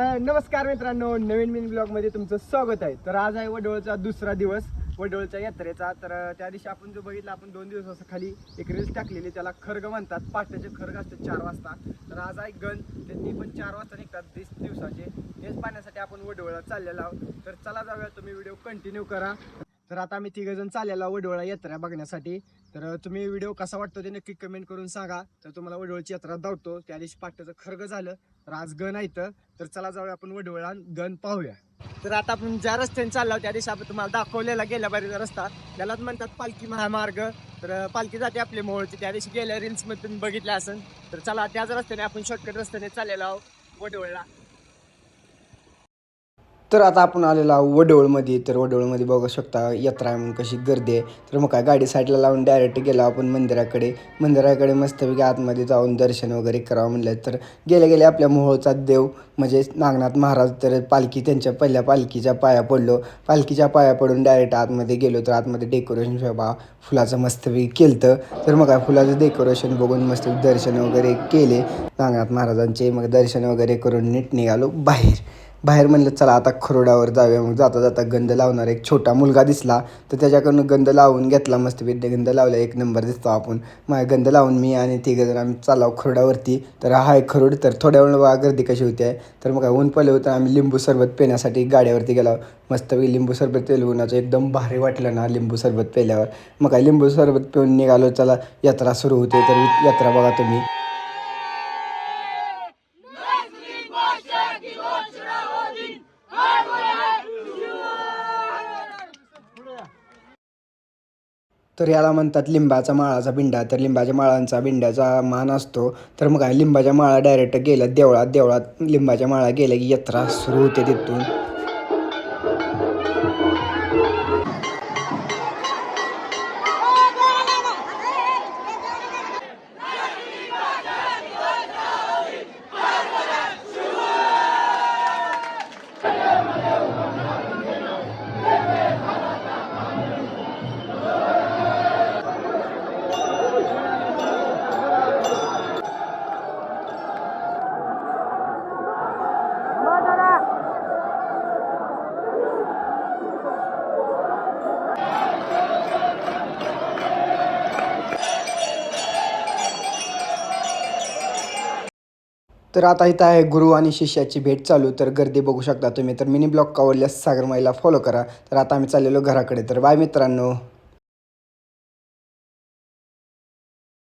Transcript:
तर नमस्कार मित्रांनो नवीन मिन ब्लॉगमध्ये तुमचं स्वागत आहे. तर आज आहे वडोळचा दुसरा दिवस वडोळच्या यात्रेचा. तर त्या दिवशी आपण जो बघितला आपण दोन दिवस असं खाली एक रील्स टाकलेली त्याला खर्ग म्हणतात. पाट्याचे खर्ग असतात चार वाजता. तर आज आहे गण त्यांनी पण चार वाजता निघतात तीस दिवसाचे. हेच पाहण्यासाठी आपण वडोळला चाललेलो आहोत. तर चला जाऊया तुम्ही व्हिडिओ कंटिन्यू करा. तर आता आम्ही तिघ जण चाललेलो आहोत वडोळा यात्रा बघण्यासाठी. तर तुम्ही व्हिडिओ कसा वाटतो ते नक्की कमेंट करून सांगा. तर तुम्हाला वडोळची यात्रा धावतो त्या दिवशी पाट्याचं खरग झालं तर आज गण आहे तर चला जाऊया आपण वडवळा गण पाहूया. तर आता आपण ज्या रस्त्याने चाललो त्या दिवशी आपण तुम्हाला दाखवलेला गेल्या बारीचा रस्ता. त्यालाच म्हणतात पालखी महामार्ग. तर पालखी जाते आपले मोहळचे. त्या दिवशी गेल्या रील्समध्ये तुम्ही बघितलं असेल. तर चला त्याच रस्त्याने आपण शॉर्टकट रस्त्याने चाललेलो आहोत वडवळला तर आता आपण आलेलो आहोत वडवळमध्ये तर वडवळमध्ये बघू शकता यात्रा आहे म्हणून कशी गर्दी आहे. तर मग काय गाडी साईडला लावून डायरेक्ट गेलो आपण मंदिराकडे. मंदिराकडे मस्तपैकी आतमध्ये जाऊन दर्शन वगैरे करावं म्हणलं. तर गेल्या गेले आपल्या मोहोळचा देव म्हणजे नागनाथ महाराज तर पालखी त्यांच्या पहिल्या पालखीच्या पाया पडलो. पालखीच्या पाया पडून डायरेक्ट आतमध्ये गेलो. तर आतमध्ये डेकोरेशन बाबा फुलाचं मस्तपैकी केलं तर मग काय फुलाचं डेकोरेशन बघून मस्त दर्शन वगैरे केले. नागनाथ महाराजांचे मग दर्शन वगैरे करून नीट निघालो बाहेर. बाहेर म्हणलं चला आता खरोडावर जाऊया. मग जाता जाता गंध लावणारा एक छोटा मुलगा दिसला. तर त्याच्याकडून गंध लावून घेतला मस्त विद्या गंध लावला एक नंबर दिसतो आपण. मग गंध लावून मी आणि तिघं जर आम्ही चालाव खरोडावरती. तर हा आहे खरोड तर थोड्या वेळ बघा गर्दी कशी होती आहे. तर मग काय ऊन पडलं होतं आम्ही लिंबू सरबत पिण्यासाठी गाड्यावरती गेलो. मस्त लिंबू सरबत पेल उन्हाचं एकदम भारी वाटलं ना लिंबू सरबत पेल्यावर. मग काय लिंबू सरबत पिऊन निघालो चला यात्रा सुरू होते. तर यात्रा बघा तुम्ही. तर याला म्हणतात लिंबाचा माळाचा बिंडा. तर लिंबाच्या माळांचा बिंड्याचा मान असतो. तर मग काय लिंबाच्या माळा डायरेक्ट गेलं देवळात. देवळात लिंबाच्या माळा गेल्या की यात्रा सुरू होते तिथून. तर आता इथं आहे गुरु आणि शिष्याची भेट चालू तर गर्दी बघू शकता तुम्ही. तर मिनी ब्लॉग आवडल्यास सागरमाईला फॉलो करा. तर आता आम्ही चाललेलो घराकडे. तर बाय मित्रांनो.